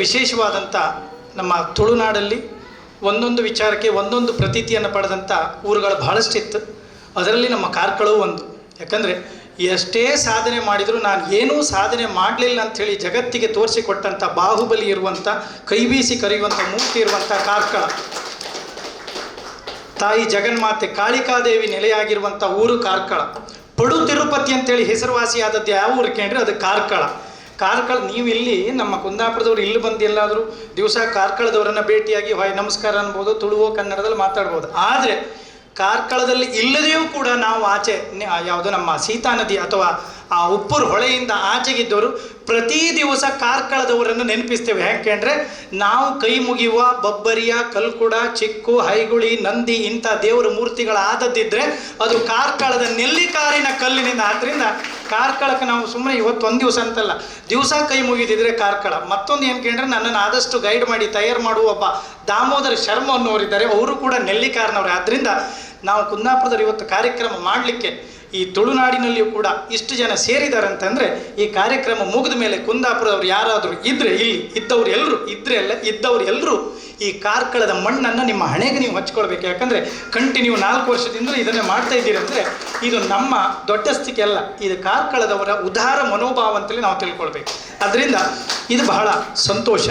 ವಿಶೇಷವಾದಂಥ ನಮ್ಮ ತುಳುನಾಡಲ್ಲಿ ಒಂದೊಂದು ವಿಚಾರಕ್ಕೆ ಒಂದೊಂದು ಪ್ರತೀತಿಯನ್ನು ಪಡೆದಂಥ ಊರುಗಳು ಬಹಳಷ್ಟಿತ್ತು ಅದರಲ್ಲಿ ನಮ್ಮ ಕಾರ್ಕಳವು ಒಂದು. ಯಾಕಂದರೆ, ಎಷ್ಟೇ ಸಾಧನೆ ಮಾಡಿದರೂ ನಾನು ಏನೂ ಸಾಧನೆ ಮಾಡಲಿಲ್ಲ ಅಂಥೇಳಿ ಜಗತ್ತಿಗೆ ತೋರಿಸಿಕೊಟ್ಟಂಥ ಬಾಹುಬಲಿ ಇರುವಂಥ ಕೈ ಬೀಸಿ ಕರೆಯುವಂಥ ಮೂರ್ತಿ ಇರುವಂಥ ಕಾರ್ಕಳ. ತಾಯಿ ಜಗನ್ಮಾತೆ ಕಾಳಿಕಾದೇವಿ ನೆಲೆಯಾಗಿರುವಂಥ ಊರು ಕಾರ್ಕಳ. ಪಡು ತಿರುಪತಿ ಅಂತೇಳಿ ಹೆಸರುವಾಸಿಯಾದದ್ದು ಯಾವ ಊರು ಕೇಳ್ರಿ? ಅದು ಕಾರ್ಕಳ. ಕಾರ್ಕಳ ನೀವು ಇಲ್ಲಿ ನಮ್ಮ ಕುಂದಾಪುರದವ್ರು ಇಲ್ಲಿ ಬಂದು ಎಲ್ಲಾದರೂ ದಿವಸ ಕಾರ್ಕಳದವರನ್ನು ಭೇಟಿಯಾಗಿ ಹೊಯ್, ನಮಸ್ಕಾರ ಅನ್ಬೋದು, ತುಳುವೋ ಕನ್ನಡದಲ್ಲಿ ಮಾತಾಡ್ಬೋದು. ಆದರೆ ಕಾರ್ಕಳದಲ್ಲಿ ಇಲ್ಲದೆಯೂ ಕೂಡ ನಾವು ಆಚೆ ಯಾವುದು ನಮ್ಮ ಸೀತಾ ನದಿ ಅಥವಾ ಆ ಉಪ್ಪುರ್ ಹೊಳೆಯಿಂದ ಆಚೆಗಿದ್ದವರು ಪ್ರತಿ ದಿವಸ ಕಾರ್ಕಳದವರನ್ನು ನೆನಪಿಸ್ತೇವೆ. ಯಾಕೆಂದರೆ ನಾವು ಕೈ ಮುಗಿಯುವ ಬಬ್ಬರಿಯ, ಕಲ್ಕುಡ, ಚಿಕ್ಕು, ಹೈಗುಳಿ, ನಂದಿ ಇಂಥ ದೇವರ ಮೂರ್ತಿಗಳಾದದ್ದಿದ್ರೆ ಅದು ಕಾರ್ಕಳದ ನೆಲ್ಲಿಕಾರಿನ ಕಲ್ಲಿನಿಂದ. ಆದ್ದರಿಂದ ಕಾರ್ಕಳಕ್ಕೆ ನಾವು ಸುಮ್ಮನೆ ಇವತ್ತು ಒಂದು ದಿವಸ ಅಂತಲ್ಲ, ದಿವಸ ಕೈ ಮುಗಿದಿದ್ರೆ ಕಾರ್ಕಳ. ಮತ್ತೊಂದು ಏನು ಕೇಳಿದ್ರೆ ನನ್ನನ್ನು ಆದಷ್ಟು ಗೈಡ್ ಮಾಡಿ, ತಯಾರು ಮಾಡುವ ಒಬ್ಬ ದಾಮೋದರ ಶರ್ಮ ಅನ್ನೋರಿದ್ದಾರೆ ಅವರು ಕೂಡ ನೆಲ್ಲಿಕಾರ್ನವ್ರೆ ಆದ್ದರಿಂದ ನಾವು ಕುಂದಾಪುರದಲ್ಲಿ ಇವತ್ತು ಕಾರ್ಯಕ್ರಮ ಮಾಡಲಿಕ್ಕೆ ಈ ತುಳುನಾಡಿನಲ್ಲಿಯೂ ಕೂಡ ಇಷ್ಟು ಜನ ಸೇರಿದ್ದಾರೆ ಅಂತಂದರೆ ಈ ಕಾರ್ಯಕ್ರಮ ಮುಗಿದ ಮೇಲೆ ಕುಂದಾಪುರದವ್ರು ಯಾರಾದರೂ ಇದ್ದರೆ ಇಲ್ಲಿ ಇದ್ದವ್ರು ಎಲ್ಲರೂ ಇದ್ದರೆ ಎಲ್ಲ, ಇದ್ದವ್ರು ಎಲ್ಲರೂ ಈ ಕಾರ್ಕಳದ ಮಣ್ಣನ್ನು ನಿಮ್ಮ ಹಣೆಗೆ ನೀವು ಹಚ್ಕೊಳ್ಬೇಕು. ಯಾಕಂದರೆ ಕಂಟಿನ್ಯೂ ನಾಲ್ಕು ವರ್ಷದಿಂದ ಇದನ್ನೇ ಮಾಡ್ತಾ ಇದ್ದೀರಿ ಅಂದರೆ ಇದು ನಮ್ಮ ದೊಡ್ಡಸ್ತಿಕೆ ಅಲ್ಲ. ಇದು ಕಾರ್ಕಳದವರ ಉದಾರ ಮನೋಭಾವ ಅಂತಲೇ ನಾವು ತಿಳ್ಕೊಳ್ಬೇಕು. ಅದರಿಂದ ಇದು ಬಹಳ ಸಂತೋಷ.